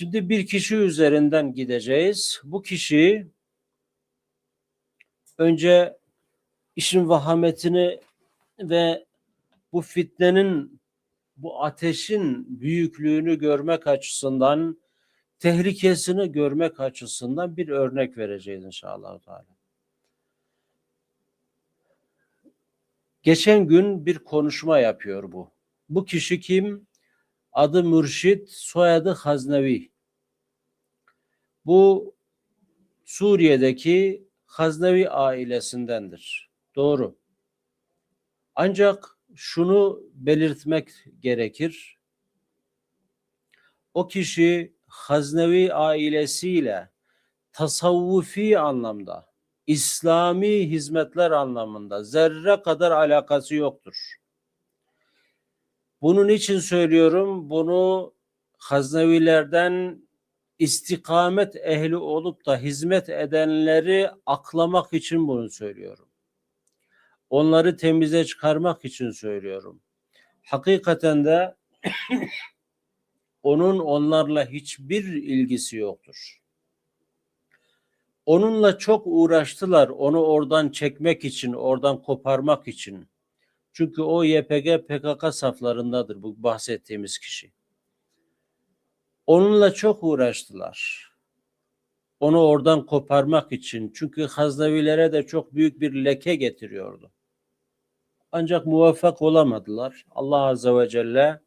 Şimdi bir kişi üzerinden gideceğiz. Bu kişi önce işin vahametini ve bu fitnenin, bu ateşin büyüklüğünü görmek açısından, tehlikesini görmek açısından bir örnek vereceğiz inşallah. Geçen gün bir konuşma yapıyor bu. Bu kişi kim? Adı Mürşit, soyadı Haznevi. Bu Suriye'deki Haznevi ailesindendir. Doğru. Ancak şunu belirtmek gerekir. O kişi Haznevi ailesiyle tasavvufi anlamda, İslami hizmetler anlamında zerre kadar alakası yoktur. Bunun için söylüyorum, bunu Haznevilerden istikamet ehli olup da hizmet edenleri aklamak için bunu söylüyorum. Onları temize çıkarmak için söylüyorum. Hakikaten de onun onlarla hiçbir ilgisi yoktur. Onunla çok uğraştılar onu oradan çekmek için, oradan koparmak için. Çünkü o YPG PKK saflarındadır bu bahsettiğimiz kişi. Onunla çok uğraştılar. Onu oradan koparmak için. Çünkü Haznevilere de çok büyük bir leke getiriyordu. Ancak muvaffak olamadılar. Allah Azze ve Celle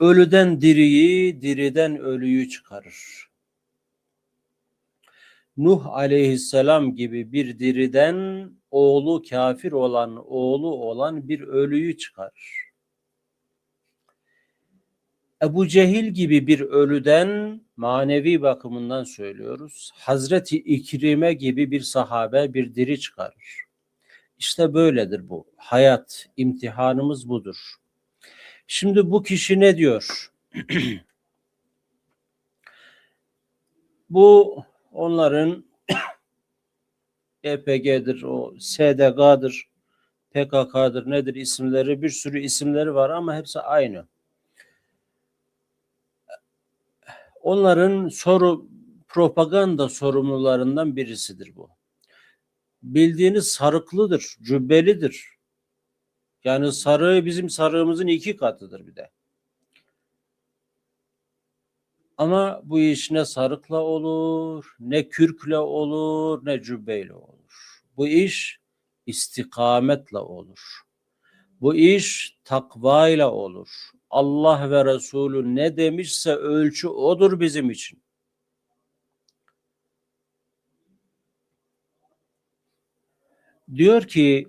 ölüden diriyi, diriden ölüyü çıkarır. Nuh aleyhisselam gibi bir diriden oğlu kafir olan, oğlu olan bir ölüyü çıkarır. Ebu Cehil gibi bir ölüden manevi bakımından söylüyoruz. Hazreti İkrime gibi bir sahabe bir diri çıkarır. İşte böyledir bu. Hayat, imtihanımız budur. Şimdi bu kişi ne diyor? bu onların EPG'dir, o SDG'dır, PKK'dır, nedir isimleri, bir sürü isimleri var ama hepsi aynı. Onların soru propaganda sorumlularından birisidir bu. Bildiğiniz sarıklıdır, cübbelidir. Yani sarığı bizim sarığımızın iki katıdır bir de. Ama bu iş ne sarıkla olur, ne kürkle olur, ne cübbeyle olur. Bu iş istikametle olur. Bu iş takvayla olur. Allah ve Resulü ne demişse ölçü odur bizim için. Diyor ki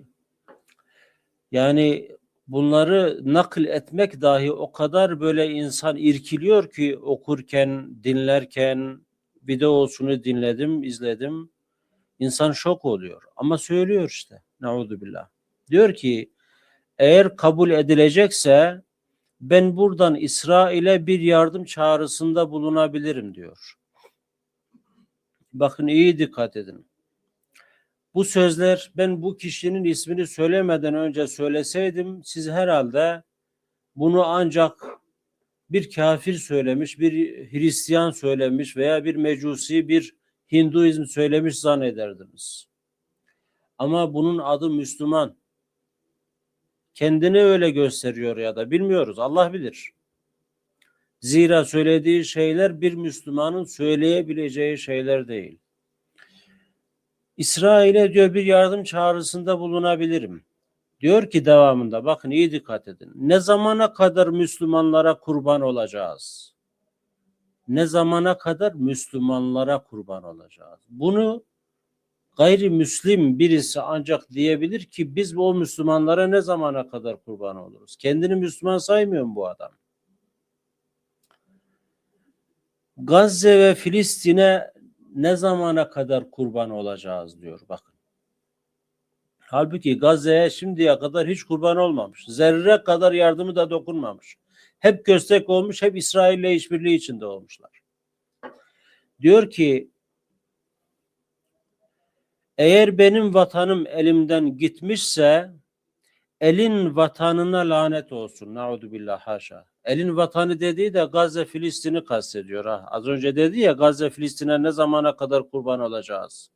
yani bunları nakil etmek dahi o kadar böyle insan irkiliyor ki okurken, dinlerken videosunu dinledim, izledim. İnsan şok oluyor. Ama söylüyor işte. Nauzu billah. Diyor ki eğer kabul edilecekse ben buradan İsrail'e bir yardım çağrısında bulunabilirim diyor. Bakın iyi dikkat edin. Bu sözler ben bu kişinin ismini söylemeden önce söyleseydim siz herhalde bunu ancak bir kafir söylemiş, bir Hristiyan söylemiş veya bir mecusi, bir Hinduizm söylemiş zannederdiniz. Ama bunun adı Müslüman. Kendini öyle gösteriyor ya da bilmiyoruz. Allah bilir. Zira söylediği şeyler bir Müslümanın söyleyebileceği şeyler değil. İsrail'e diyor bir yardım çağrısında bulunabilirim. Diyor ki devamında bakın iyi dikkat edin. Ne zamana kadar Müslümanlara kurban olacağız? Ne zamana kadar Müslümanlara kurban olacağız? Bunu gayrimüslim birisi ancak diyebilir ki biz o Müslümanlara ne zamana kadar kurban oluruz? Kendini Müslüman saymıyor mu bu adam? Gazze ve Filistin'e ne zamana kadar kurban olacağız diyor bakın. Halbuki Gazze'ye şimdiye kadar hiç kurban olmamış. Zerre kadar yardımı da dokunmamış. Hep köstek olmuş, hep İsrail'le işbirliği içinde olmuşlar. Diyor ki eğer benim vatanım elimden gitmişse elin vatanına lanet olsun. Naudu billah haşa. Elin vatanı dediği de Gazze Filistin'i kastediyor. Ha. Az önce dedi ya Gazze Filistin'e ne zamana kadar kurban olacağız?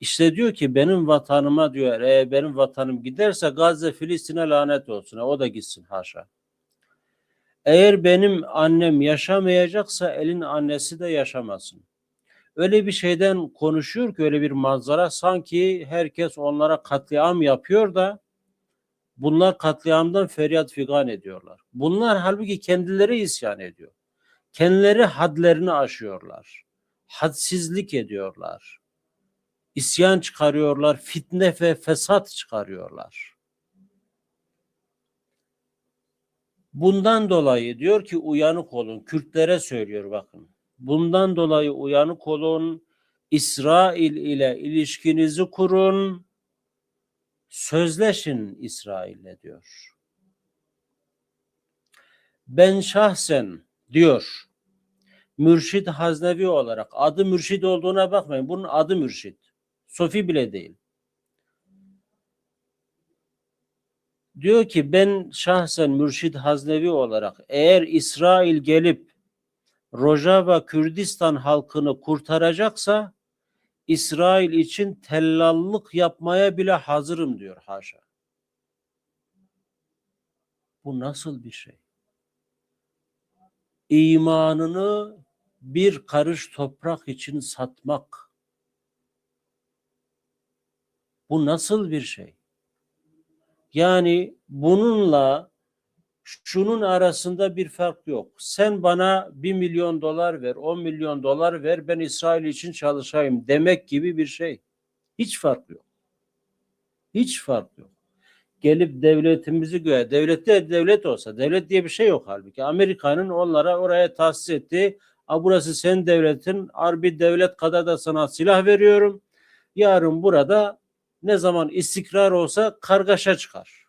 İşte diyor ki benim vatanıma diyor eğer benim vatanım giderse Gazze Filistin'e lanet olsun. Ha, O da gitsin haşa. Eğer benim annem yaşamayacaksa elin annesi de yaşamasın. Öyle bir şeyden konuşuyor ki öyle bir manzara sanki herkes onlara katliam yapıyor da bunlar katliamdan feryat figan ediyorlar. Bunlar halbuki kendileri isyan ediyor. Kendileri hadlerini aşıyorlar. Hadsizlik ediyorlar. İsyan çıkarıyorlar, fitne ve fesat çıkarıyorlar. Bundan dolayı diyor ki uyanık olun. Kürtlere söylüyor bakın. Bundan dolayı uyanık olun. İsrail ile ilişkinizi kurun. Sözleşin İsrail'le diyor. Ben şahsen diyor Mürşid Haznevi olarak adı Mürşid olduğuna bakmayın. Bunun adı Mürşid. Sofi bile değil. Diyor ki ben şahsen Mürşid Haznevi olarak eğer İsrail gelip Rojava Kürdistan halkını kurtaracaksa İsrail için tellallık yapmaya bile hazırım diyor haşa. Bu nasıl bir şey? İmanını bir karış toprak için satmak. Bu nasıl bir şey? Yani bununla şunun arasında bir fark yok. Sen bana bir milyon dolar ver, on milyon dolar ver, ben İsrail için çalışayım demek gibi bir şey. Hiç fark yok. Hiç fark yok. Gelip devletimizi göğe, devlette devlet olsa, devlet diye bir şey yok halbuki. Amerika'nın onlara oraya tahsis ettiği, a burası senin devletin, arbi devlet kadar da sana silah veriyorum. Yarın burada ne zaman istikrar olsa kargaşa çıkar.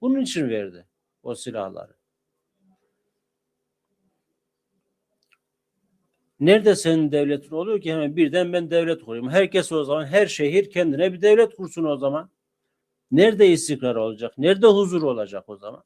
Bunun için verdi o silahları. Nerede senin devletin oluyor ki hemen birden ben devlet kurayım. Herkes o zaman her şehir kendine bir devlet kursun o zaman. Nerede istikrar olacak? Nerede huzur olacak o zaman?